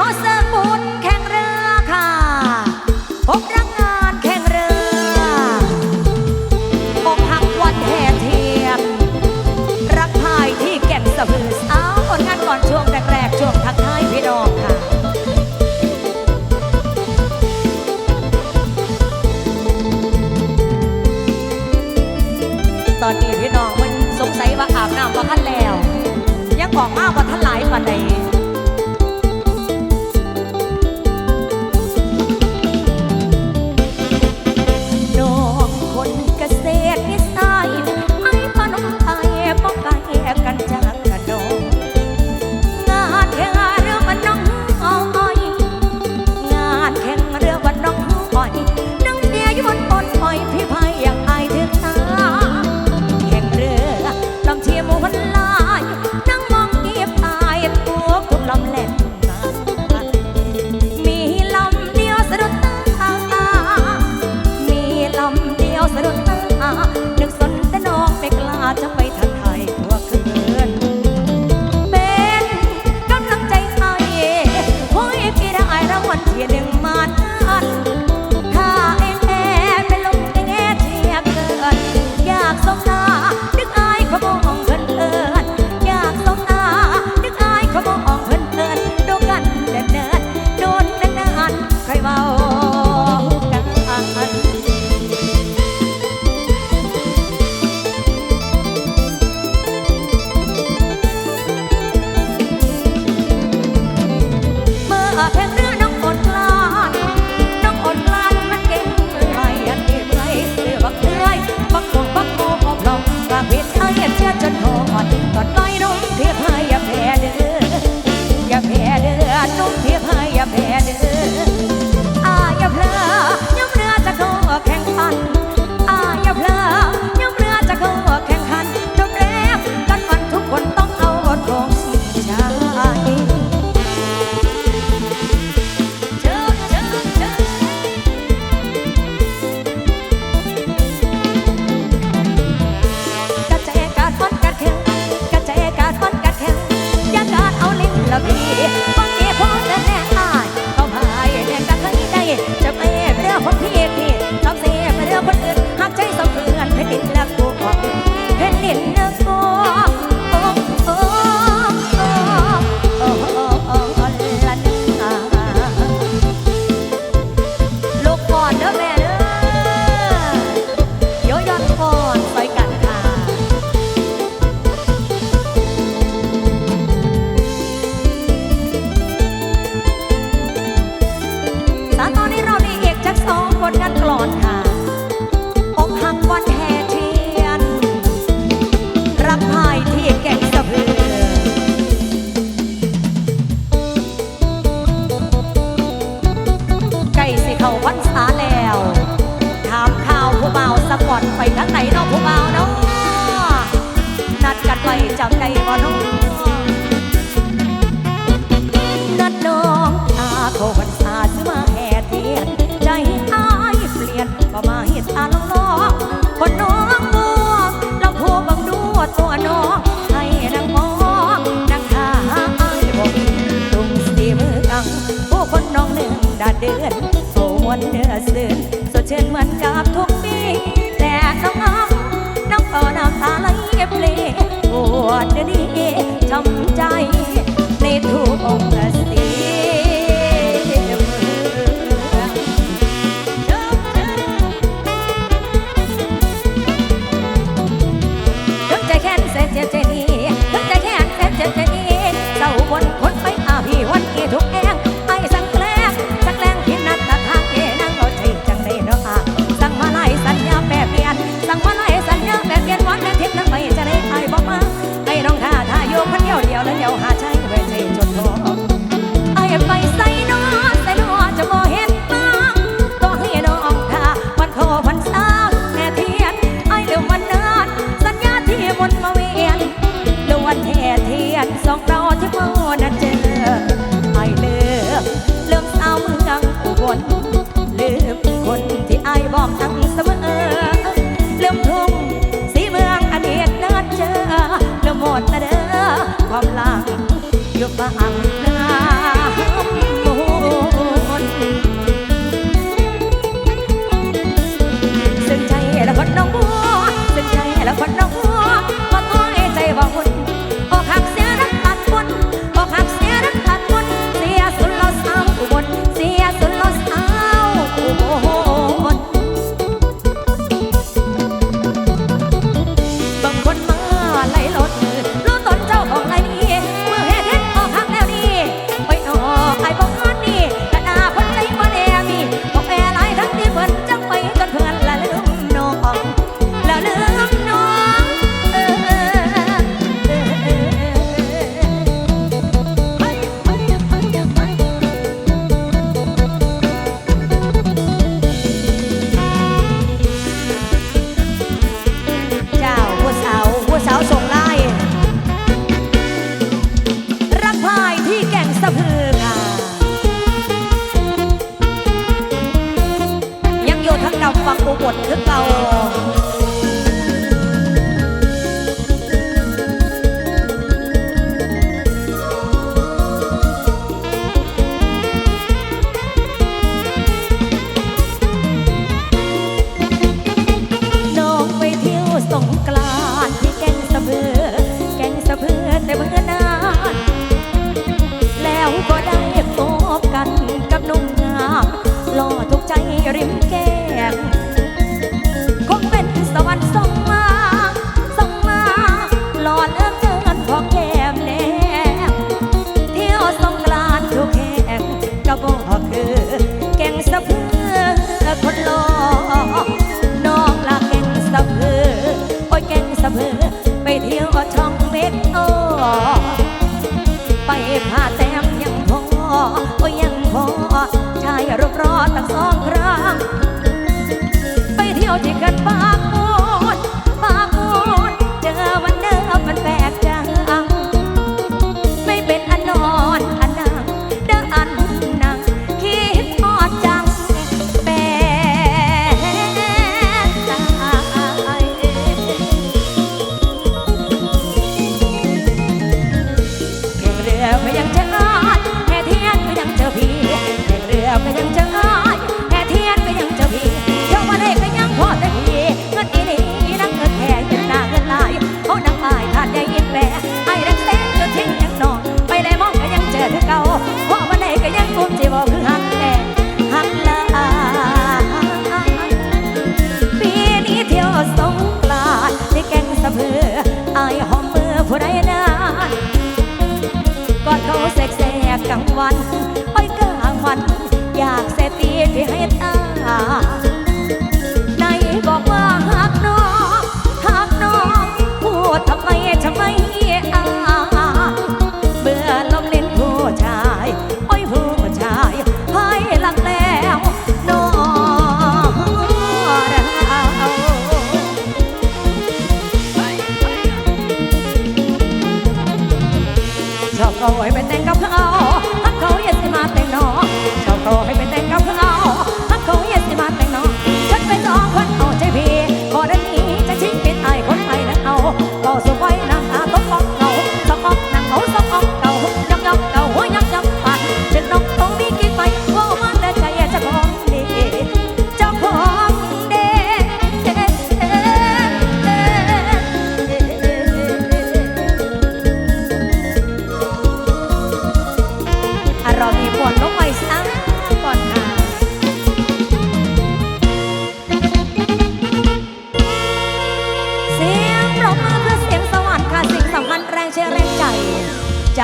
我心ื่อสื่อสดชื่นเหมือนกับทุกปีแต่น้องอ้ำน้องก็น้ำตาไหลเปลปวดดีช้ำใจในทุกองค์สิ รบร้อน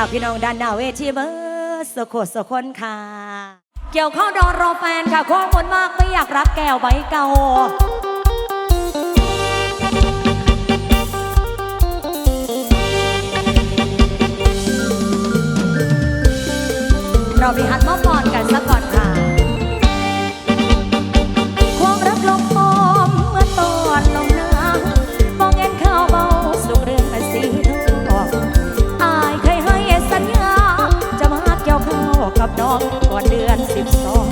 ากพี่น้องด้านหน้าเวทีเบอร์สโคสคนค่ะ เกี่ยวข้าวดอนรอแฟนค่ะข้อมูลมากไม่อยากรับแก้วใบเก่าเราไปหัดมา น้องก่อนเดือนสิบสอง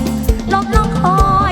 น้องน้องขอ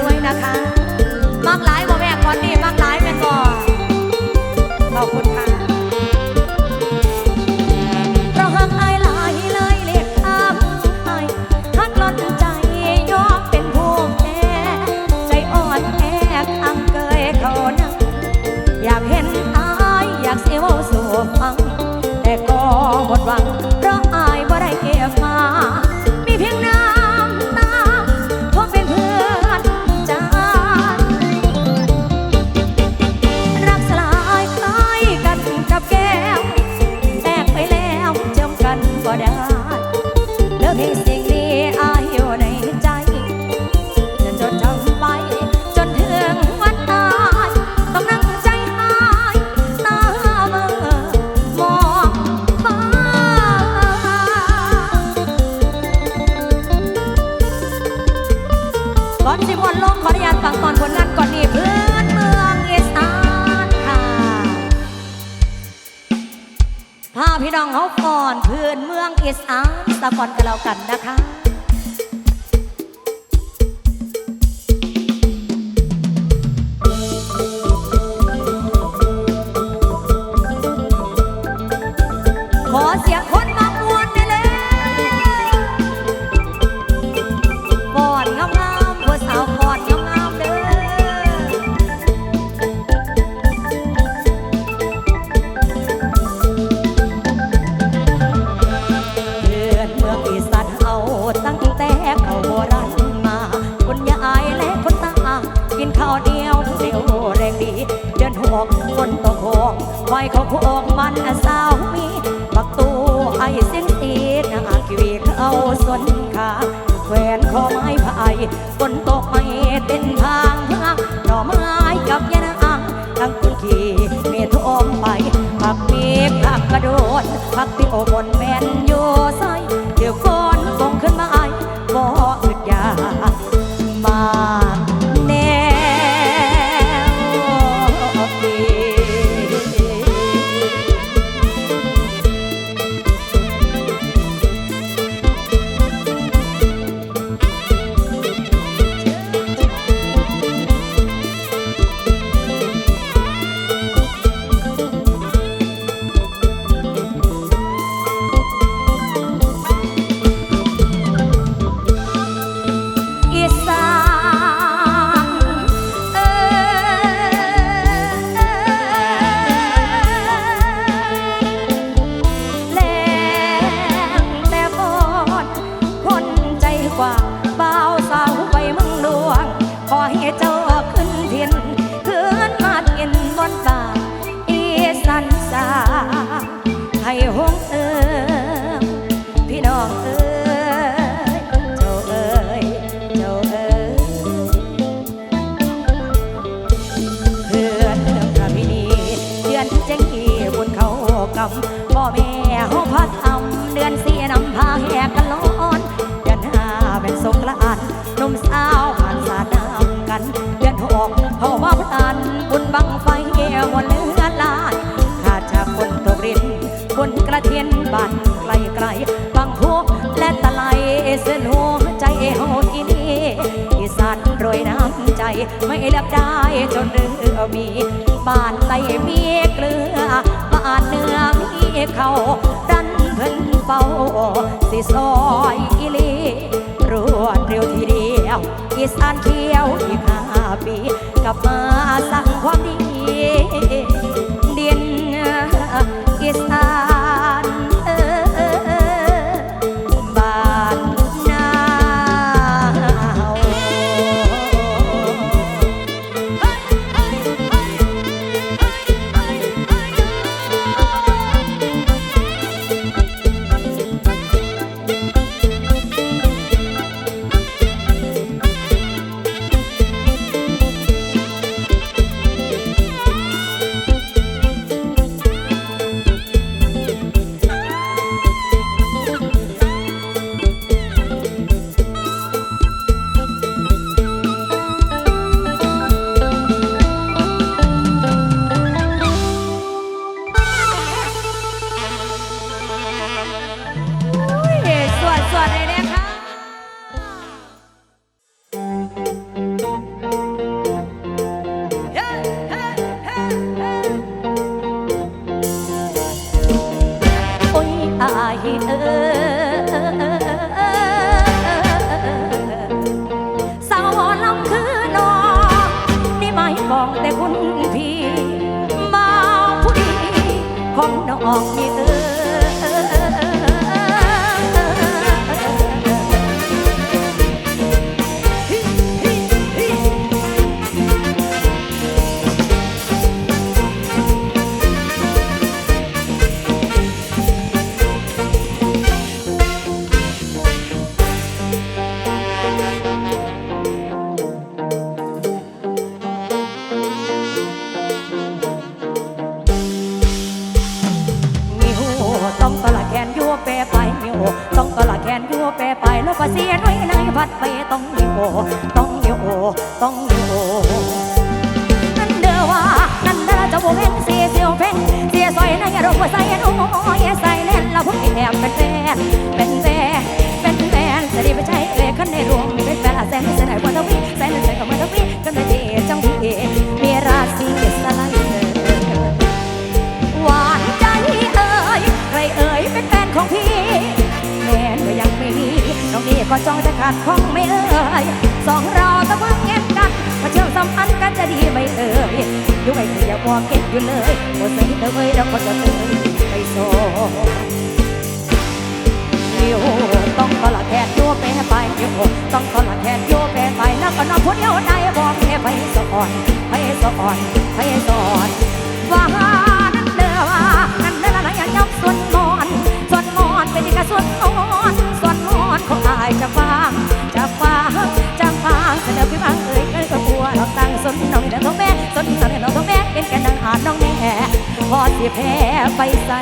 ด้วยนะคะมากหลายบ่แม่ขอดีมาก SR สากอนกันแล้วกันนะคะ เขาโคกมันสาวมีปักตูไอเส้นตีนากีวีเขาสวนขาแขวนคอไม้พายฝนตกไม่เต็นทา วันเลือลายขาดจากคนตกรินบนกระเทียนบ้านไกลไกลๆบางพวกและตะไลเส้นหัวใจเฮาที่นี่อีสานโรยน้ำใจไม่เลับได้จนเรือมีบ้านไหลมีเกลือบ้านเนื้อมีเขาดันเพิ่นเป่าสิซอยอีลีรวดเร็วที เดียวอีสานเขียวอีกห้าปี กลับมาสั่งความดี ข กัดขงไม่เอ่ยสองเราตะเพิ่งแง้กันมาเชื่อมสัมพันธ์กันจะดีไม่เอ่ยอยู่ไอ้เสียบอกเก็บอยู่เลยบอ้สนิทเลยเราก็จะเลยไปโซ่โยต้องตละแทนโยแปไปโยวต้องตละแทนโยแปไปแล้วก็นอนพูดเดียวได้บอกแค่ไปสอ่อนไปสอ่อนไปสอ่อนว่านั้นเด้อว่านั่นเด้อนั้นยังยับส่วนมอนส่วนมอนเป็นกระส่วนมอนายจะฟังจะฟังจะฟังแต่เสนอพี่ฟังเอ่ยกัยก็กลัวเราตั้งสนน้องในน้องแม่สนสน้องต้องแม่เป็นกันดังหาน้องแม่พอเสียแพ้ไปใส่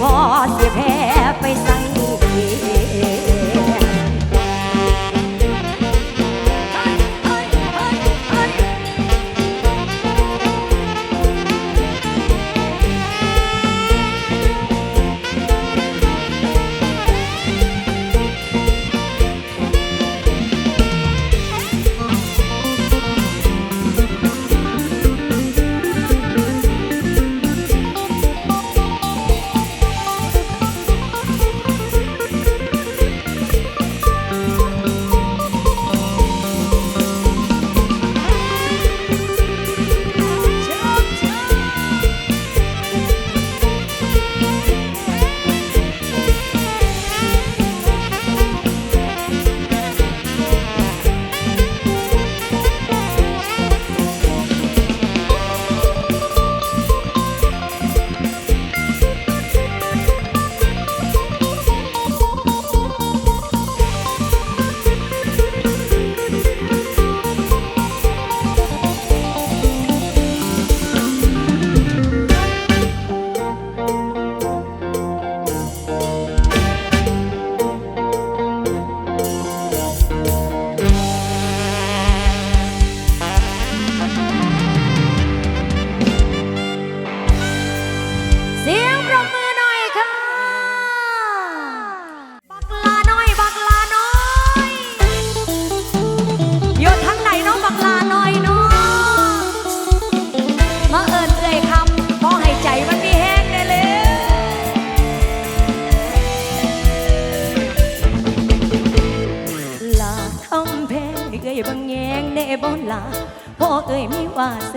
พอเสียแพ้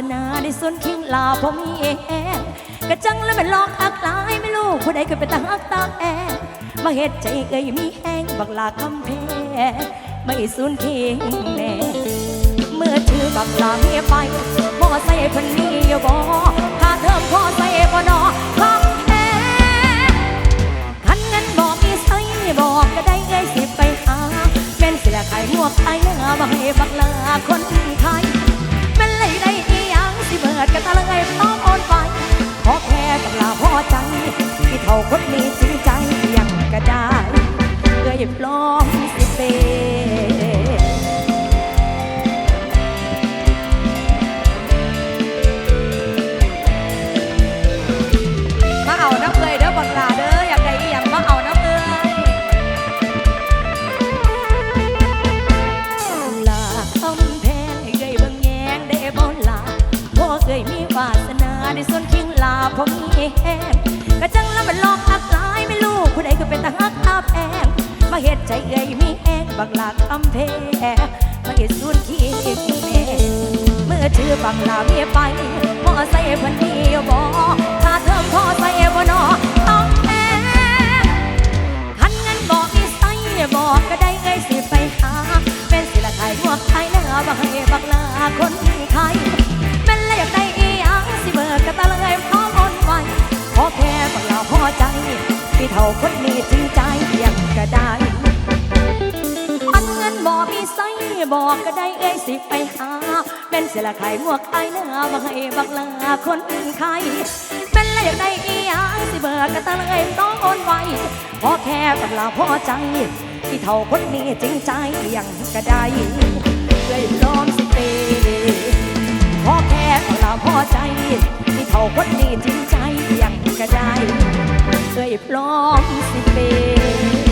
วาสนาได้ส่วนคิงลาพ่อมีแห้งกระจังแล้วมันลอกอักลายไม่รู้ผู้ใดเคยเป็นตาฮักตาแอบมาเฮ็ดใจเอ้ยมีแห้งบักลาคำแพงไม่สูญเคียงแน่เมื่อถือบักลาเมียไปบ่ใส่พันนี้อยู่บ่ค่าเทอมพอใส่บ่นอคำแพงคันเงินบอกมีใส่บอกก็ได้เอ้ยสิไปหาแม่นเสียขายหมวกไอ้เนื้อมาให้บักลาคนไทย แม่นเลยได้อีหยังสิเบิดกันตะเลยพร้อมโอนไปขอแค่กับลาพอใจที่เท่าคนนี้จริงใจยังก็ได้เอ่ยปลอมสิเปม นส่วนคิงลาพ่อมีแห้งกะจังแล้วมันหลอกอักลายไม่รู้ผู้ใดก็เป็นตาฮักตาแพงมาเฮ็ดใจเอ้ยมีแห้งบักลาคำแพมาเฮ็ดส่วนคิงแม่เมื่อถือบักลาเมียไปพ่อใส่พิ่นนี่บ่ถ้าเทอมพ่อใส่บ่นอต้องแพงคันเงินบอกมีไส้บอกก็ได้เอ้ยสิไปหาเป็นสิละขายหมวกขายเนื้อบักให้บักลาคนไทย กกะตะเลยพร้อมอนไว้ขอแค่บักลาพอใจพี่เท่าคนนี้จริงใจยังก็ได้อันเงินบอกมีไส้บอกก็ได้เอ้ยสิไปหาเป็นเสิละขายมวกขายเนื้อบักให้บักลาคนไทยแม่นเลยอยากได้อีหยังสิเบิกกะตะเลยต้องโอนไว้พอแค่กับเราพอใจที่เท่าคนนี้จริงใจยังก็ได้เลยพร้อมสิเปย์เอาละพอใจ เขาคนดีจริงใจอยางกระได้เคยพร้อมสิเป็น